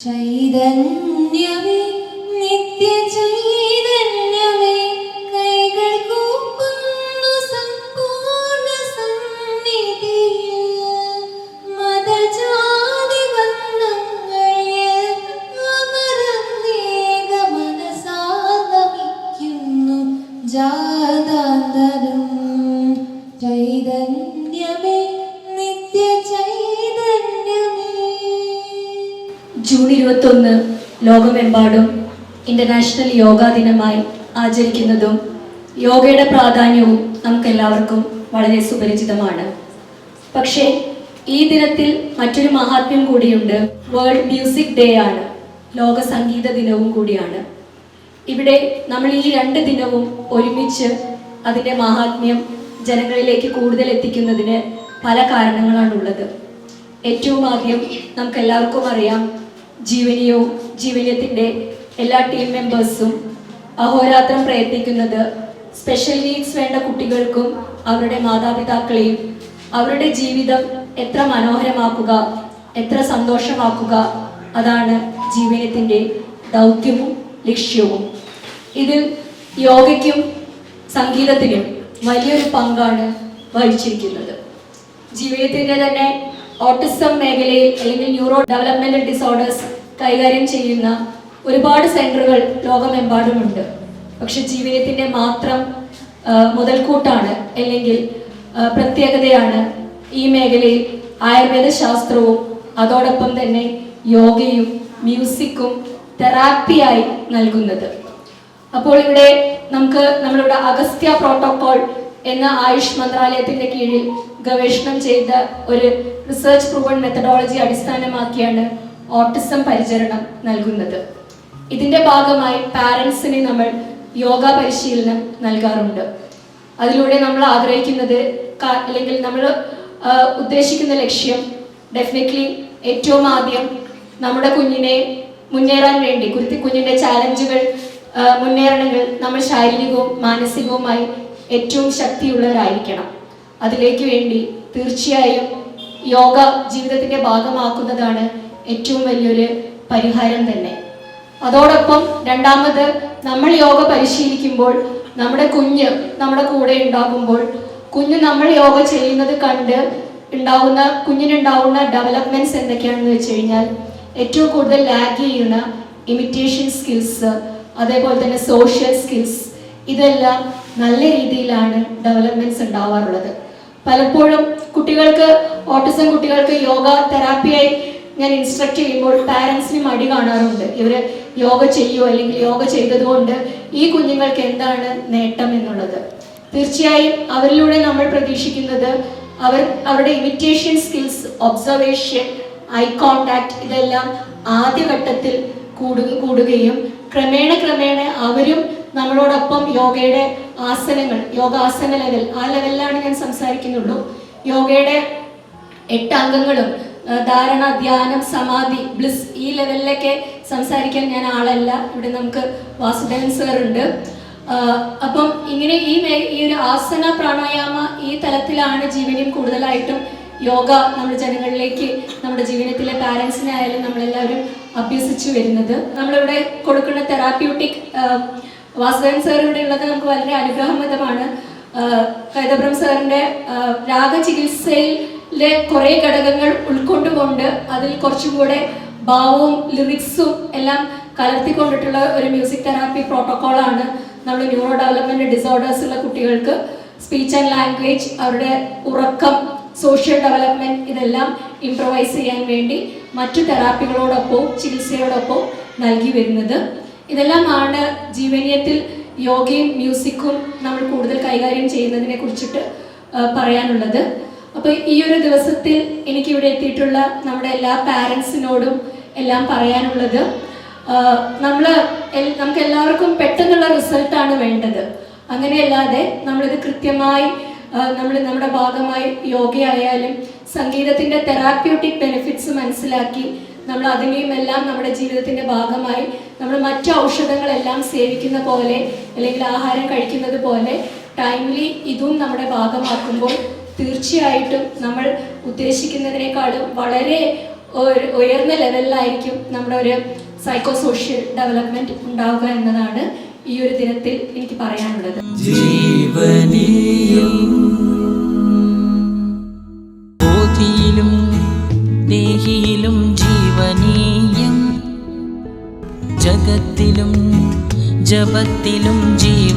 ചൈതന്യമേ നിത്യ ചൈതന്യമേ കൈകൾ കൂപ്പുന്നു സമ്പൂർണ സന്നിധി മതജാതി ബന്ധങ്ങൾ മനസാഗമിക്കുന്നു. ജാതാന്തരം ഇരുപത്തൊന്ന് ലോകമെമ്പാടും ഇന്റർനാഷണൽ യോഗാ ദിനമായി ആചരിക്കുന്നതും യോഗയുടെ പ്രാധാന്യവും നമുക്കെല്ലാവർക്കും വളരെ സുപരിചിതമാണ്. പക്ഷേ ഈ ദിനത്തിൽ മറ്റൊരു മഹാത്മ്യം കൂടിയുണ്ട്. വേൾഡ് മ്യൂസിക് ഡേ ആണ്. ലോക സംഗീത ദിനവും കൂടിയാണ്. ഇവിടെ നമ്മൾ ഈ രണ്ട് ദിനവും ഒരുമിച്ച് അതിന്റെ മഹാത്മ്യം ജനങ്ങളിലേക്ക് കൂടുതൽ എത്തിക്കുന്നതിന് പല കാരണങ്ങളാണുള്ളത്. ഏറ്റവും ആദ്യം നമുക്ക് എല്ലാവർക്കും അറിയാം ജീവനിയവും ജീവനീയത്തിന്റെ എല്ലാ ടീം മെമ്പേഴ്സും അഹോരാത്രം പ്രയത്നിക്കുന്നത് സ്പെഷ്യൽ നീഡ്സ് വേണ്ട കുട്ടികൾക്കും അവരുടെ മാതാപിതാക്കളെയും അവരുടെ ജീവിതം എത്ര മനോഹരമാക്കുക എത്ര സന്തോഷമാക്കുക അതാണ് ജീവനത്തിന്റെ ദൗത്യവും ലക്ഷ്യവും. ഇതിൽ യോഗയ്ക്കും സംഗീതത്തിനും വലിയൊരു പങ്കാണ് വഹിച്ചിരിക്കുന്നത്. ജീവിതത്തിന്റെ തന്നെ ഓട്ടിസം മേഖലയിൽ അല്ലെങ്കിൽ ന്യൂറോ ഡെവലപ്മെന്റൽ ഡിസോർഡേഴ്സ് കൈകാര്യം ചെയ്യുന്ന ഒരുപാട് സെന്ററുകൾ ലോകമെമ്പാടുമുണ്ട്. പക്ഷെ ജീവിതത്തിന്റെ മാത്രം മുതൽക്കൂട്ടാണ് അല്ലെങ്കിൽ പ്രത്യേകതയാണ് ഈ മേഖലയിൽ ആയുർവേദ ശാസ്ത്രവും അതോടൊപ്പം തന്നെ യോഗയും മ്യൂസിക്കും തെറാപ്പിയായി നൽകുന്നത്. അപ്പോൾ ഇവിടെ നമുക്ക് നമ്മളുടെ അഗസ്ത്യ പ്രോട്ടോകോൾ എന്ന ആയുഷ് മന്ത്രാലയത്തിന്റെ കീഴിൽ ഗവേഷണം ചെയ്ത ഒരു റിസർച്ച് പ്രൂവൺ മെത്തഡോളജി അടിസ്ഥാനമാക്കിയാണ് ഓട്ടിസം പരിചരണം നൽകുന്നത്. ഇതിന്റെ ഭാഗമായി പാരൻസിന് നമ്മൾ യോഗ പരിശീലനം നൽകാറുണ്ട്. അതിലൂടെ നമ്മൾ ആഗ്രഹിക്കുന്നത് അല്ലെങ്കിൽ നമ്മൾ ഉദ്ദേശിക്കുന്ന ലക്ഷ്യം ഡെഫിനറ്റ്ലി ഏറ്റവും ആദ്യം നമ്മുടെ കുഞ്ഞിനെ മുന്നേറാൻ വേണ്ടി കുരുത്തി കുഞ്ഞിന്റെ ചാലഞ്ചുകൾ മുന്നേറണമെങ്കിൽ നമ്മൾ ശാരീരികവും മാനസികവുമായി ഏറ്റവും ശക്തിയുള്ളവരായിരിക്കണം. അതിലേക്ക് വേണ്ടി തീർച്ചയായും യോഗ ജീവിതത്തിന്റെ ഭാഗമാക്കുന്നതാണ് ഏറ്റവും വലിയൊരു പരിഹാരം തന്നെ. അതോടൊപ്പം രണ്ടാമത് നമ്മൾ യോഗ പരിശീലിക്കുമ്പോൾ നമ്മുടെ കുഞ്ഞ് നമ്മുടെ കൂടെ ഉണ്ടാകുമ്പോൾ കുഞ്ഞ് നമ്മൾ യോഗ ചെയ്യുന്നത് കണ്ട് ഉണ്ടാവുന്ന കുഞ്ഞിനുണ്ടാവുന്ന ഡെവലപ്മെന്റ്സ് എന്തൊക്കെയാണെന്ന് വെച്ച് കഴിഞ്ഞാൽ ഏറ്റവും കൂടുതൽ ലാഗ് ചെയ്യുന്ന ഇമിറ്റേഷൻ സ്കിൽസ് അതേപോലെ തന്നെ സോഷ്യൽ സ്കിൽസ് ഇതെല്ലാം നല്ല രീതിയിലാണ് ഡെവലപ്മെന്റ്സ് ഉണ്ടാവാറുള്ളത്. പലപ്പോഴും കുട്ടികൾക്ക് ഓട്ടിസം കുട്ടികൾക്ക് യോഗ തെറാപ്പിയായി ഞാൻ ഇൻസ്ട്രക്ട് ചെയ്യുമ്പോൾ പാരൻസിന് മടി കാണാറുണ്ട്. ഇവർ യോഗ ചെയ്യുമോ അല്ലെങ്കിൽ യോഗ ചെയ്തതുകൊണ്ട് ഈ കുഞ്ഞുങ്ങൾക്ക് എന്താണ് നേട്ടം എന്നുള്ളത്. തീർച്ചയായും അവരിലൂടെ നമ്മൾ പ്രതീക്ഷിക്കുന്നത് അവർ അവരുടെ imitation skills observation eye contact ഇതെല്ലാം ആദ്യഘട്ടത്തിൽ കൂടുക കൂടുകയും ക്രമേണ ക്രമേണ അവരും നമ്മളോടൊപ്പം യോഗയുടെ ആസനങ്ങൾ യോഗാസന ലെവൽ ആ ലെവലിലാണ് ഞാൻ സംസാരിക്കുന്നുള്ളൂ. യോഗയുടെ എട്ട് അംഗങ്ങളും ധാരണ ധ്യാനം സമാധി ബ്ലിസ് ഈ ലെവലിലൊക്കെ സംസാരിക്കാൻ ഞാൻ ആളല്ല. ഇവിടെ നമുക്ക് വാസുദേവൻ സാർ ഉണ്ട്. അപ്പം ഇങ്ങനെ ഈ ഈ ഒരു ആസന പ്രാണായാമ ഈ തലത്തിലാണ് ജീവനും കൂടുതലായിട്ടും യോഗ നമ്മുടെ ജനങ്ങളിലേക്ക് നമ്മുടെ ജീവിതത്തിലെ പാരൻസിനെ ആയാലും നമ്മളെല്ലാവരും അഭ്യസിച്ചു വരുന്നത്. നമ്മളിവിടെ കൊടുക്കുന്ന തെറാപ്യൂട്ടിക് വാസുദേവൻ സാർ ഇവിടെ ഉള്ളത് നമുക്ക് വളരെ അനുഗ്രഹമതമാണ് കൈതബ്രം സാറിന്റെ രാഗചികിത്സയിലെ കുറേ ഘടകങ്ങൾ ഉൾക്കൊണ്ടുകൊണ്ട് അതിൽ കുറച്ചും കൂടെ ഭാവവും ലിറിക്സും എല്ലാം കലർത്തിക്കൊണ്ടിട്ടുള്ള ഒരു മ്യൂസിക് തെറാപ്പി പ്രോട്ടോക്കോളാണ് നമ്മൾ ന്യൂറോ ഡെവലപ്മെന്റ് ഡിസോർഡേഴ്സ് ഉള്ള കുട്ടികൾക്ക് സ്പീച്ച് ആൻഡ് ലാംഗ്വേജ് അവരുടെ ഉറക്കം സോഷ്യൽ ഡെവലപ്മെന്റ് ഇതെല്ലാം ഇംപ്രവൈസ് ചെയ്യാൻ വേണ്ടി മറ്റു തെറാപ്പികളോടൊപ്പം ചികിത്സയോടൊപ്പം നൽകി വരുന്നത്. ഇതെല്ലാമാണ് ജീവനീയത്തിൽ യോഗയും മ്യൂസിക്കും നമ്മൾ കൂടുതൽ കൈകാര്യം ചെയ്യുന്നതിനെ കുറിച്ചിട്ട് പറയാനുള്ളത്. അപ്പോൾ ഈ ഒരു ദിവസത്തിൽ എനിക്കിവിടെ എത്തിയിട്ടുള്ള നമ്മുടെ എല്ലാ പാരൻസിനോടും എല്ലാം പറയാനുള്ളത് നമ്മൾ നമുക്ക് എല്ലാവർക്കും പെട്ടെന്നുള്ള റിസൾട്ടാണ് വേണ്ടത്. അങ്ങനെയല്ലാതെ നമ്മളിത് കൃത്യമായി നമ്മൾ നമ്മുടെ ഭാഗമായി യോഗയായാലും സംഗീതത്തിന്റെ തെറാപ്യൂട്ടിക് ബെനിഫിറ്റ്സ് മനസ്സിലാക്കി നമ്മൾ അതിനെയും എല്ലാം നമ്മുടെ ജീവിതത്തിന്റെ ഭാഗമായി നമ്മൾ മറ്റു ഔഷധങ്ങളെല്ലാം സേവിക്കുന്ന പോലെ അല്ലെങ്കിൽ ആഹാരം കഴിക്കുന്നത് പോലെ ടൈംലി ഇതും നമ്മുടെ ഭാഗമാക്കുമ്പോൾ തീർച്ചയായിട്ടും നമ്മൾ ഉദ്ദേശിക്കുന്നതിനേക്കാളും വളരെ ഉയർന്ന ലെവലിലായിരിക്കും നമ്മുടെ ഒരു സൈക്കോ സോഷ്യൽ ഡെവലപ്മെന്റ് ഉണ്ടാവുക എന്നതാണ് ഈ ഒരു ദിനത്തിൽ എനിക്ക് പറയാനുള്ളത്. ജീവനീയം ബോധിയിലും ദേഹിയിലും ജീവനീയം. ജഗത്തിലും ജപത്തിലും ജീവനീയം